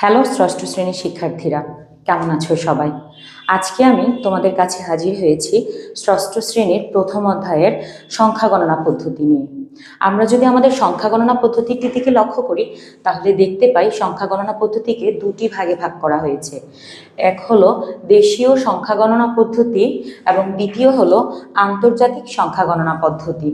Hello ষষ্ঠ শ্রেণির শিক্ষার্থীরা, কেমন আছো সবাই? আজকে আমি তোমাদের কাছে হাজির হয়েছি ষষ্ঠ শ্রেণির প্রথম অধ্যায়ের সংখ্যা গণনা পদ্ধতি নিয়ে। আমরা যদি আমাদের সংখ্যা গণনা পদ্ধতিটি দিকে লক্ষ্য করি, তাহলে দেখতে পাই সংখ্যা গণনা পদ্ধতিকে দুটি ভাগে ভাগ করা হয়েছে। এক হলো দেশীয় সংখ্যা গণনা পদ্ধতি এবং দ্বিতীয় হলো আন্তর্জাতিক সংখ্যা গণনা পদ্ধতি।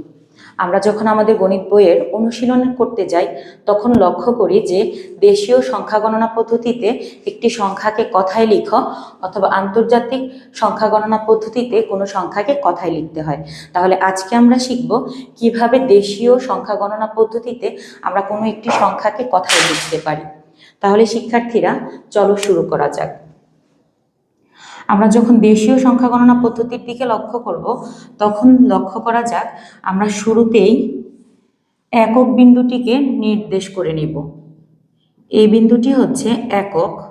আমরা যখন আমাদের গণিত বইয়ের অনুশীলন করতে যাই, তখন লক্ষ্য করি যে দেশীয় সংখ্যা গণনা পদ্ধতিতে একটি সংখ্যাকে কথায় লিখো অথবা আন্তর্জাতিক সংখ্যা গণনা পদ্ধতিতে কোনো সংখ্যাকে কথায় লিখতে হয়। তাহলে আজকে আমরা শিখব কীভাবে দেশীয় সংখ্যা গণনা পদ্ধতিতে আমরা কোনো একটি সংখ্যাকে কথায় লিখতে পারি। তাহলে শিক্ষার্থীরা, চলো শুরু করা যাক। আমরা যখন দেশীয় সংখ্যা গণনা পদ্ধতির দিকে লক্ষ্য করব, তখন লক্ষ্য করা যাক, আমরা শুরুতেই একক বিন্দুটিকে নির্দেশ করে নিব। এই বিন্দুটি হচ্ছে একক।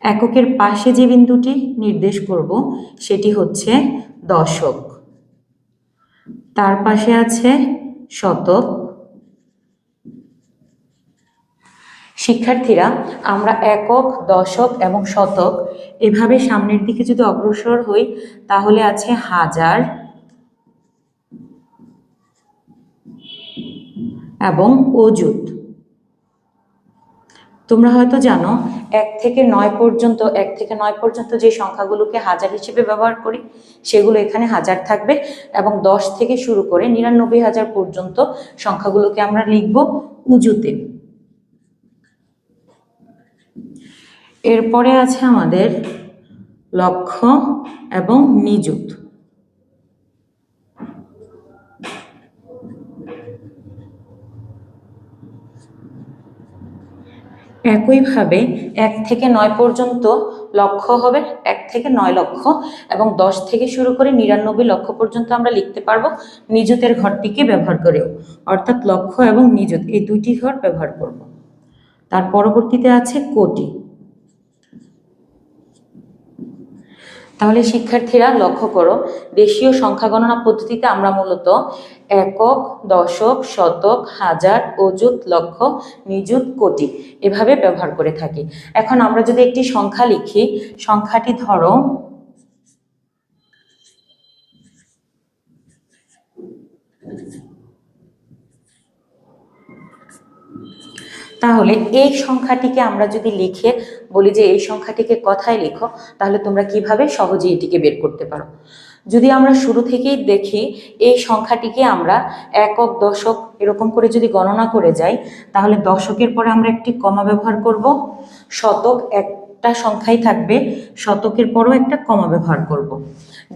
এককের পাশে যে বিন্দুটি নির্দেশ করব, সেটি হচ্ছে দশক। তার পাশে আছে শতক। শিক্ষার্থীরা, আমরা একক, দশক এবং শতক, এভাবে সামনের দিকে যদি অগ্রসর হই, তাহলে আছে হাজার এবং অযুত। তোমরা হয়তো জানো, এক থেকে নয় পর্যন্ত, এক থেকে নয় পর্যন্ত যে সংখ্যাগুলোকে হাজার হিসেবে ব্যবহার করি, সেগুলো এখানে হাজার থাকবে এবং দশ থেকে শুরু করে নিরানব্বই হাজার পর্যন্ত সংখ্যাগুলোকে আমরা লিখব উজুতে এরপরে আছে আমাদের লক্ষ্য এবং নিযুত। একইভাবে এক থেকে নয় পর্যন্ত লক্ষ্য হবে, এক থেকে নয় লক্ষ এবং দশ থেকে শুরু করে নিরানব্বই লক্ষ পর্যন্ত আমরা লিখতে পারব নিযুতের ঘরটিকে ব্যবহার করেও। অর্থাৎ লক্ষ্য এবং নিযুত, এই দুইটি ঘর ব্যবহার করব। তার পরবর্তীতে আছে কোটি। তাহলে শিক্ষার্থীরা লক্ষ্য করো, দেশীয় সংখ্যা গণনা পদ্ধতিতে আমরা মূলত একক, দশক, শতক, হাজার, অযুত, লক্ষ, নিযুত, কোটি এভাবে ব্যবহার করে থাকি। এখন আমরা যদি একটি সংখ্যা লিখি, সংখ্যাটি ধরো। তাহলে এই সংখ্যাটিকে আমরা যদি লিখে বলি যে এই সংখ্যাটিকে কথায় লিখো, তাহলে তোমরা কীভাবে সহজে এটিকে বের করতে পারো যদি আমরা শুরু থেকেই দেখি, এই সংখ্যাটিকে আমরা একক, দশক এরকম করে যদি গণনা করে যাই, তাহলে দশকের পরে আমরা একটি কমা ব্যবহার করব শতক একটা সংখ্যাই থাকবে, শতকের পরও একটা কমা ব্যবহার করব।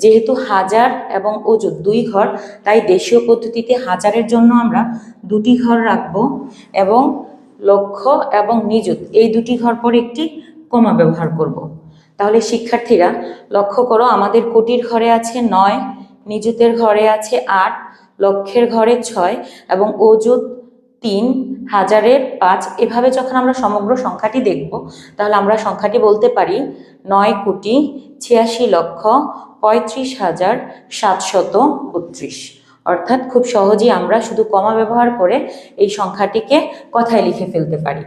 যেহেতু হাজার এবং অযুত দুই ঘর, তাই দেশীয় পদ্ধতিতে হাজারের জন্য আমরা দুটি ঘর রাখব এবং লক্ষ্য এবং নিযুত। এই দুটি ঘর পর একটি কমা ব্যবহার করব। তাহলে শিক্ষার্থীরা, লক্ষ্য করো আমাদের কোটির ঘরে আছে নয়, নিযুতের ঘরে আছে আট লক্ষের ঘরে ছয় এবং অযুত তিন, হাজারের পাঁচ। এভাবে যখন আমরা সমগ্র সংখ্যাটি দেখব, তাহলে আমরা সংখ্যাটি বলতে পারি নয় কোটি ছিয়াশি লক্ষ পঁয়ত্রিশ হাজার সাতশত বত্রিশ। অর্থাৎ খুব সহজেই আমরা শুধু কমা ব্যবহার করে এই সংখ্যাটিকে কথায় লিখে ফেলতে পারি।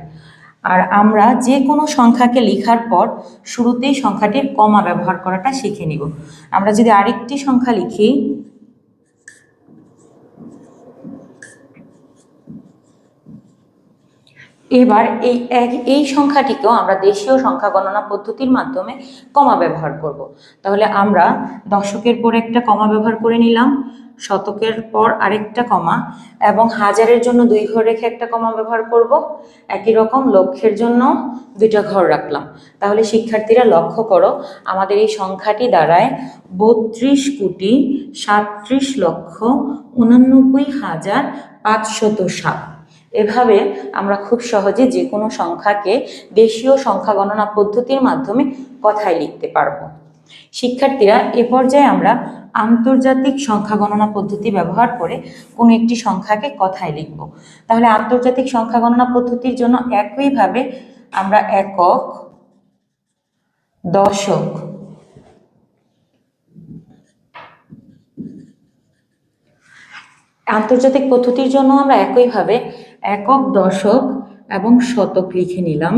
আর আমরা যে কোনো সংখ্যাকে লেখার পর শুরুতেই সংখ্যাটির কমা ব্যবহার করাটা শিখে নিব। আমরা যদি আরেকটি সংখ্যা লিখি, এবার এই এক, এই সংখ্যাটিকেও আমরা দেশীয় সংখ্যা গণনা পদ্ধতির মাধ্যমে কমা ব্যবহার করব। তাহলে আমরা দশকের পর একটা কমা ব্যবহার করে নিলাম। শতকের পর আরেকটা কমা এবং হাজারের জন্য দুই ঘর রেখে একটা কমা ব্যবহার করব। একই রকম লক্ষের জন্য দুইটা ঘর রাখলাম। তাহলে শিক্ষার্থীরা লক্ষ্য করো, আমাদের এই সংখ্যাটি দাঁড়ায় বত্রিশ কোটি সাতত্রিশ লক্ষ উনানব্বই হাজার পাঁচশত সাত। এভাবে আমরা খুব সহজে যে কোনো সংখ্যাকে দেশীয় সংখ্যা গণনা পদ্ধতির মাধ্যমে কথায় লিখতে পারব। শিক্ষার্থীরা, এ পর্যায়ে আমরা আন্তর্জাতিক সংখ্যা গণনা পদ্ধতি ব্যবহার করে কোনো একটি সংখ্যাকে কথায় লিখব। তাহলে আন্তর্জাতিক সংখ্যা গণনা পদ্ধতির জন্য একইভাবে আমরা একক দশক আন্তর্জাতিক পদ্ধতির জন্য আমরা একইভাবে একক দশক এবং শতক লিখে নিলাম।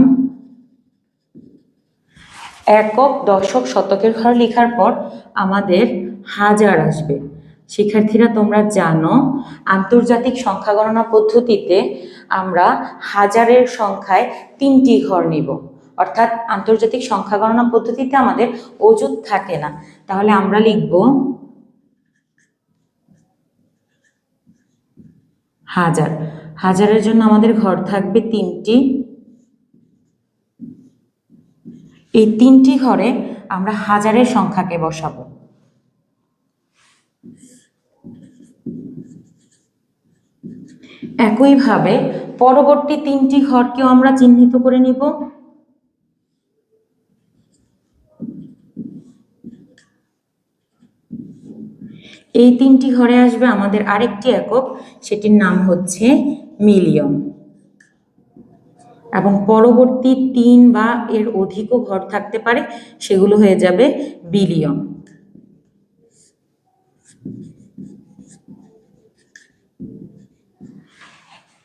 একক দশক শতকের ঘর লেখার পর আমাদের হাজার আসবে। শিক্ষার্থীরা, তোমরা জানো, আন্তর্জাতিক সংখ্যা গণনা পদ্ধতিতে আমরা হাজারের সংখ্যায় তিনটি ঘর নিব। অর্থাৎ আন্তর্জাতিক সংখ্যা গণনা পদ্ধতিতে আমাদের অজুত থাকে না। তাহলে আমরা লিখব হাজার। হাজারের জন্য আমাদের ঘর থাকবে তিনটি। এই তিনটি ঘরে আমরা হাজারের সংখ্যাকে বসাবো। একইভাবে পরবর্তী তিনটি ঘরকেও আমরা চিহ্নিত করে নিব। এই তিনটি ঘরে আসবে আমাদের আরেকটি একক, সেটির নাম হচ্ছে মিলিয়ন। এবং পরবর্তী তিন বা এর অধিকও ঘর থাকতে পারে, সেগুলো হয়ে যাবে বিলিয়ন।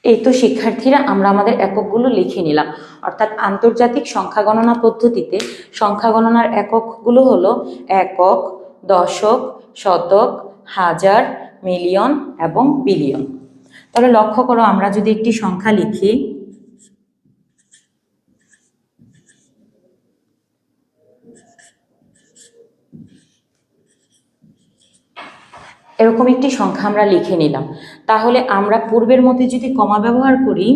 এই তো শিক্ষার্থীরা, আমরা আমাদের এককগুলো লিখে নিলাম। অর্থাৎ আন্তর্জাতিক সংখ্যা গণনা পদ্ধতিতে সংখ্যা গণনার এককগুলো হলো একক, দশক, শতক, হাজার, মিলিয়ন এবং বিলিয়ন। তাহলে লক্ষ্য করো, আমরা যদি একটি সংখ্যা লিখি এরকম একটি সংখ্যা আমরা লিখে নিলাম। তাহলে আমরা পূর্বের মতে যদি কমা ব্যবহার করি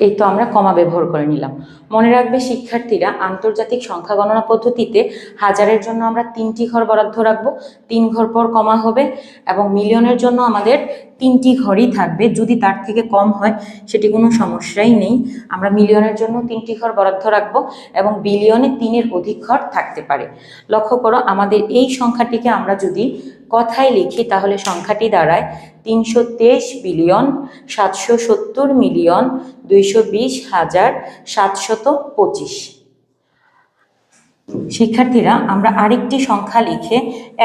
এই তো আমরা কমা ব্যবহার করে নিলাম। মনে রাখবে শিক্ষার্থীরা, আন্তর্জাতিক সংখ্যা গণনা পদ্ধতিতে হাজারের জন্য আমরা তিনটি ঘর বরাদ্দ রাখব। তিন ঘর পর কমা হবে এবং মিলিয়নের জন্য আমাদের তিনটি ঘরই থাকবে। যদি তার থেকে কম হয়, সেটি কোনো সমস্যাই নেই। আমরা মিলিয়নের জন্য তিনটি ঘর বরাদ্দ রাখব এবং বিলিয়নে তিনের অধিক ঘর থাকতে পারে। লক্ষ্য করো, আমাদের এই সংখ্যাটিকে আমরা যদি কথায় লিখি, তাহলে সংখ্যাটি দাঁড়ায় তিনশো তেইশ বিলিয়ন সাতশো সত্তর মিলিয়ন দুইশো বিশ হাজার সাতশত পঁচিশ। শিক্ষার্থীরা, আমরা আরেকটি সংখ্যা লিখে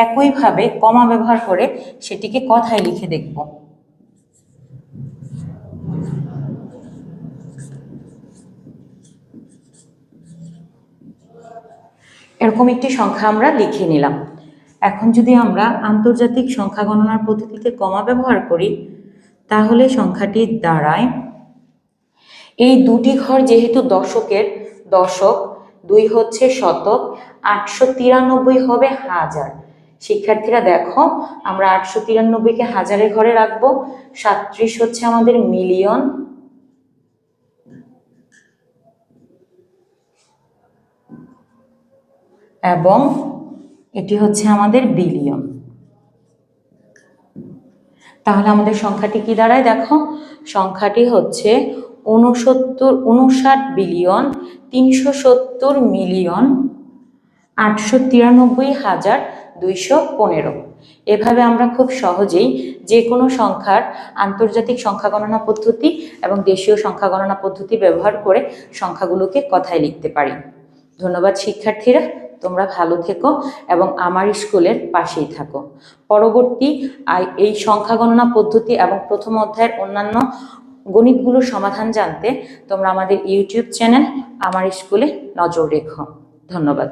একইভাবে কমা ব্যবহার করে সেটিকে কথায় লিখে দেখব। এরকম একটি সংখ্যা আমরা লিখে নিলাম। এখন যদি আমরা আন্তর্জাতিক সংখ্যা গণনার পদ্ধতিতে কমা ব্যবহার করি, তাহলে সংখ্যাটি দাঁড়ায় এই দুটি ঘর যেহেতু দশকের দশক, দুই হচ্ছে শতক, আটশো তিরানব্বই হবে হাজার। শিক্ষার্থীরা দেখো, আমরা আটশো তিরানব্বইকে হাজারের ঘরে রাখব, সাতত্রিশ হচ্ছে আমাদের মিলিয়ন। এবং এটি হচ্ছে আমাদের বিলিয়ন। তাহলে আমাদের সংখ্যাটি কি দাঁড়ায়? দেখো, সংখ্যাটি হচ্ছে উনসত্তর উনষাট বিলিয়ন, তিনশো সত্তর মিলিয়ন, আটশো তিরানব্বই হাজার দুইশো পনেরো। এভাবে আমরা খুব সহজেই যে কোনো সংখ্যার আন্তর্জাতিক সংখ্যা গণনা পদ্ধতি এবং দেশীয় সংখ্যা গণনা পদ্ধতি ব্যবহার করে সংখ্যাগুলোকে কথায় লিখতে পারি। ধন্যবাদ শিক্ষার্থীরা। তোমরা ভালো থেকো এবং আমার স্কুলের পাশেই থাকো। পরবর্তী এই সংখ্যা গণনা পদ্ধতি এবং প্রথম অধ্যায়ের অন্যান্য গণিতগুলোর সমাধান জানতে তোমরা আমাদের ইউটিউব চ্যানেল আমার স্কুলে নজর রেখো। ধন্যবাদ।